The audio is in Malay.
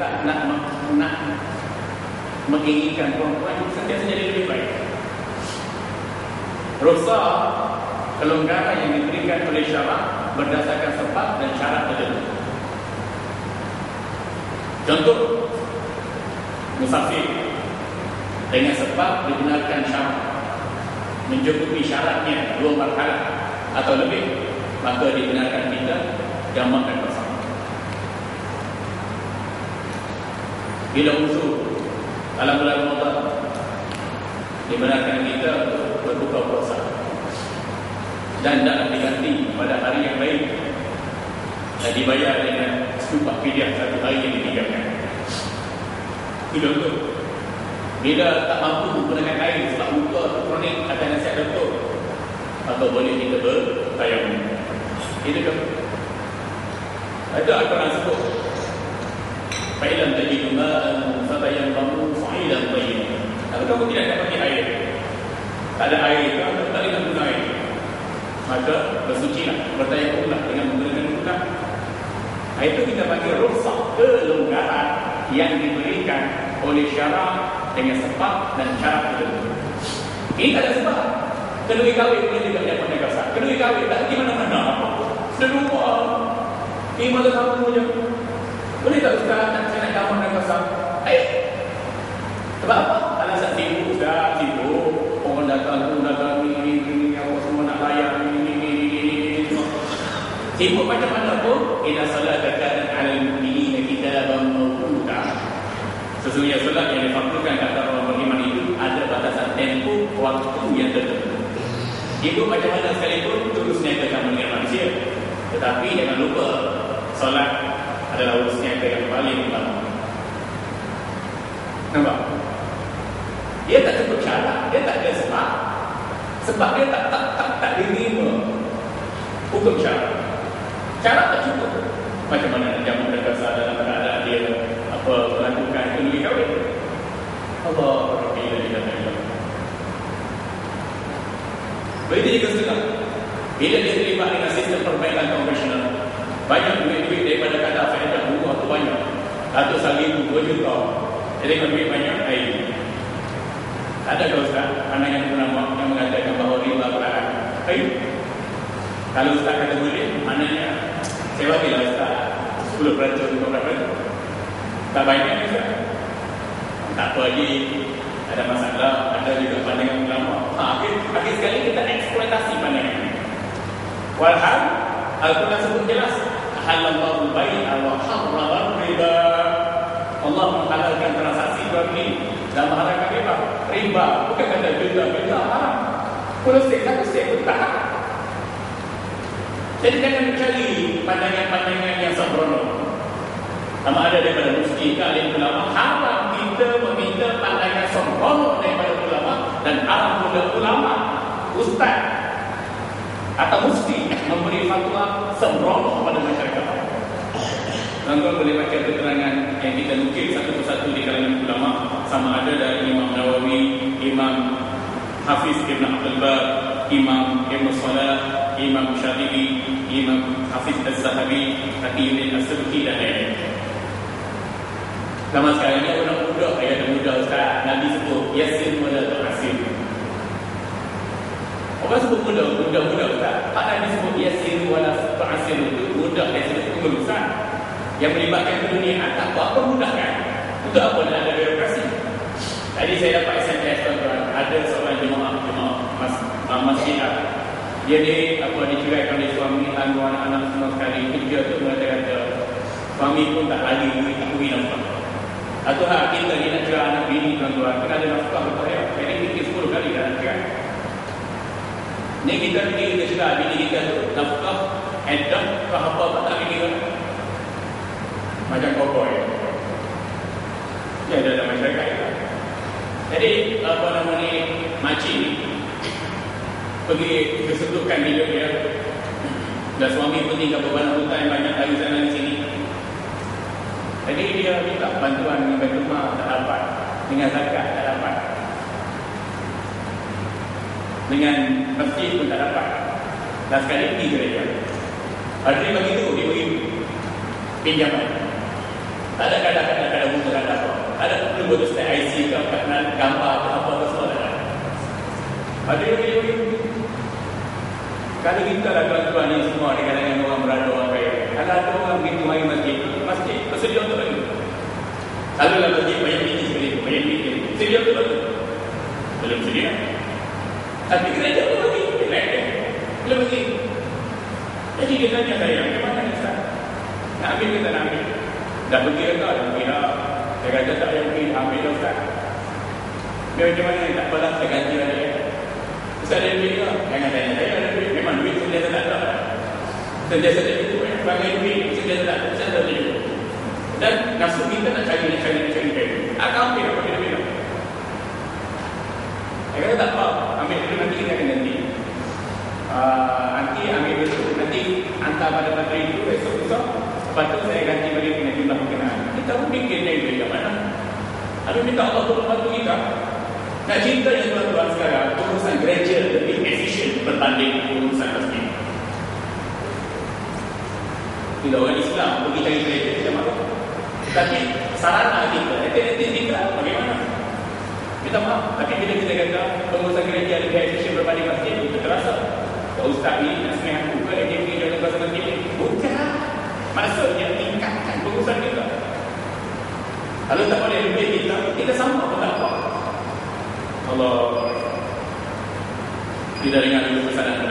tak nak nak menginginkan perempuan sentiasa jadi lebih baik. Rosa kelonggaran yang diberikan oleh syarak berdasarkan sebab dan syarat tertentu. Contoh musafir dengan sebab dibenarkan syarat mencukupi syaratnya dua marhalah atau lebih maka dibenarkan kita bersama. Bila usul dalam bulan Ramadan dibenarkan kita untuk berbuka puasa dan tidak diganti pada hari yang lain dan dibayar dengan setupak fidyah satu hari yang ditinggalkan. Itu contoh. Bila tak mampu menggunakan air sebab atau kronik akan nasihat doktor atau boleh kita bertayamum. Itu contoh. Ada Al-Quran sebut fa'ilam tajidu Kalau kamu tidak dapat pakai air. Ada air Kamu tak boleh guna air. Maka bersucilah Bertayamumlah dengan menggunakan guna Itu kita panggil rusak Kelonggaran yang diberikan Oleh syarak dengan sebab dan syarat tertentu Ini ada sebab. Kedua kahwin boleh juga dapat negara Kedua kahwin tak pergi mana-mana. Lupa. Ini malah kamu je. Boleh tak Ustaz nak kamar dan pasang? Eh. Sebab apa? Kalau saya tidur, sudah tidur. Orang datang tu, datang ni, ni, ni, ni, apa semua nak layak, ni, ni, ni, ni, ni, ni, ni, Sibuk macam mana pun, kita salah dekat alam ini, kita bermuka. Sesungguhnya salah yang difakturkan kata orang beriman itu, ada batasan tempoh, waktu yang tertentu. Ibu macam mana sekalipun terusnya kita akan manusia Tetapi jangan lupa Salat adalah urusnya yang paling utama Nampak? Dia tak cukup cara, dia tak ada sebab. Sebab dia tak tak tak, tak diterima hukum cara. Cara tak cukup. Macam mana dan kasar dalam keadaan dia apa melakukan lebih kahwin. Allah Rabbi la ilaha illallah. Begitu juga setengah. Bila dia terlibat dengan sistem perbaikan konvensional, banyak duit-duit daripada kata faedah buah tu banyak. Ratusan ribu, dua juta. Jadi kalau duit banyak, air. Ada ke Ustaz, pandangan ulama yang mengatakan bahawa riba berlarang? Air. Kalau Ustaz kata boleh, maknanya saya bagilah Ustaz 10 peratus, 15 peratus. Tak banyak ni Ustaz. Tak apa lagi, ada masalah, ada juga pandangan ulama. Ha, akhir, akhir sekali kita eksploitasi pandangan ini. Walhal, Al-Quran sebut jelas halallahu bai'a wa harrama riba. Allah menghalalkan transaksi jual beli dan menghalalkan riba. Riba bukan kata jual beli haram. Kalau sek satu sek pun tak Jadi jangan mencari pandangan-pandangan yang sembrono. Sama ada daripada mufti ke alim ulama haram kita meminta pandangan sembrono daripada ulama dan haram pula ulama ustaz atau mufti memberi fatwa sembrono kepada masyarakat. Tuan-tuan boleh baca keterangan yang kita nukil satu persatu di kalangan ulama sama ada dari Imam Hafiz Ibn Abdul Bar, Imam Ibn Salah, Imam Syafi'i, Imam Hafiz Az-Zahabi, Taqiyuddin As-Subki dan lain-lain. Zaman sekarang ni orang muda, ayah dan muda Ustaz, Nabi sebut, Yasin wala tu'asin. Orang sebut muda, muda-muda Ustaz. Tak Nabi sebut Yasin wala tu'asin itu muda dari segi pengurusan. Yang melibatkan keduniaan, tak apa, apa mudah kan? Untuk apa nak ada birokrasi? Tadi saya dapat SMS tuan-tuan, ada seorang jemaah, jemaah mas, masjid dia ni apa diceraikan oleh suami tangguh anak-anak semua sekali. Kerja tu mengata-kata suami pun tak lagi tak pergi nampak. Atau hak kita ni nak cerai anak bini tuan-tuan. Kena ada nafkah betul ya jadi fikir 10 kali dah nak cerai ni kita fikir kita cerai bini kita tu. Nafkah edah ke apa tak tak fikir macam koboi ya ada dalam masyarakat jadi apa nama ni makcik ni pergi kesedukan hidup dia. Dan suami pun tinggal beban hutan banyak lagi sana di sini. Jadi dia minta bantuan dengan bantuan rumah tak dapat dengan zakat tak dapat. Dengan masjid pun tak dapat. Dan sekali pergi gereja dia. Begitu dia beri pinjaman tak ada kadang-kadang jemput Ustaz IC ke nak gambar ke apa ke semua tak ada yang yang kalau kita lah tuan-tuan ni semua di kalangan orang berada orang kaya. Kalau ada orang begitu main masjid. Masjid bersedia untuk bagi. Kalau lah masjid banyak ini sekali banyak ini sedia untuk bagi. Belum sedia tapi gereja pun bagi. Belum bagi. Jadi dia tanya saya bagaimana Ustaz? Nak ambil kita nak ambil? Dah pergi ke tak? Dah pergi saya kata tak payah pergi ambil dah Ustaz. Dia macam mana? Tak apalah saya ganti lah dia. Ustaz ada duit ke jangan tanya saya ada duit. Memang duit sentiasa tak ada. Sentiasa tak itu perangai duit sentiasa tak ada. Sentiasa tak ada dan nafsu kita nak cari nak cari nak cari cari. Akan ambil apa kita bilang saya kata tak apa ambil dulu nanti kita akan ganti. Uh, nanti ambil besok. Nanti hantar pada materi itu besok besok tu saya ganti balik dengan jumlah berkenaan kita pun fikir dari dari mana? Habis minta Allah tolong bantu kita. Nak cinta yang tuan-tuan sekarang urusan gereja lebih efisien berbanding urusan masjid. Bila orang Islam pergi cari gereja kita mahu tapi sarana kita nanti-nanti kita bagaimana? Kita maaf tapi bila kita kata pengurusan gereja lebih efisien berbanding masjid itu terasa Pak Ustaz ni nak semai aku ke dia pergi jalan pasal masjid bukan maksudnya tingkatkan pengurusan kita. Kalau tak boleh lebih kita kita sama pun tak apa Allah. Tidak dengar dulu pesanan